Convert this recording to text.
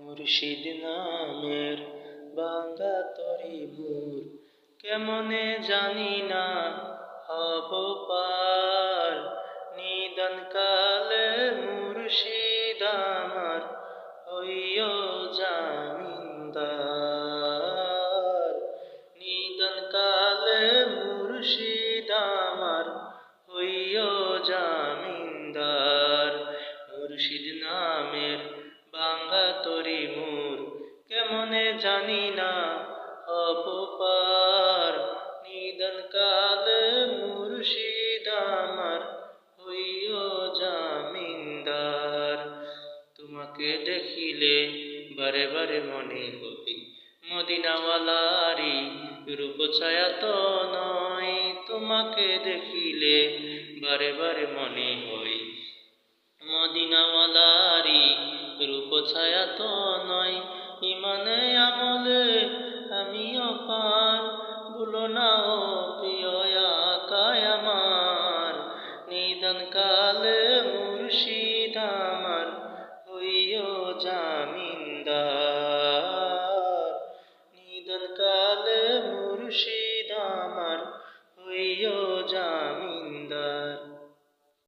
মুর্শিদ নামের বাঙ্গা তরি বুর কেমনে জানি না হব পার। নিদান কালে মুর্শিদ আমার হইও জামিনদার জানি না, অপপার নিদান কাল মুর্শিদ আমার, হইও জামিনদার। তোমাকে দেখিলে বারে বারে মনে হই মদিনাওয়ালারি রূপ ছায়া তো নয়। তোমাকে দেখিলে বারে বারে মনে হই মদিনাওয়ালারি রূপ ছায়া তো নয়। ইমানে আমলে আমিও পার ভুলো না ও প্রিয় আকায় আমার। নিদান কালে মুর্শিদ আমার, হইও জামিনদার। নিদান কালে মুর্শিদ আমার, হইও জামিনদার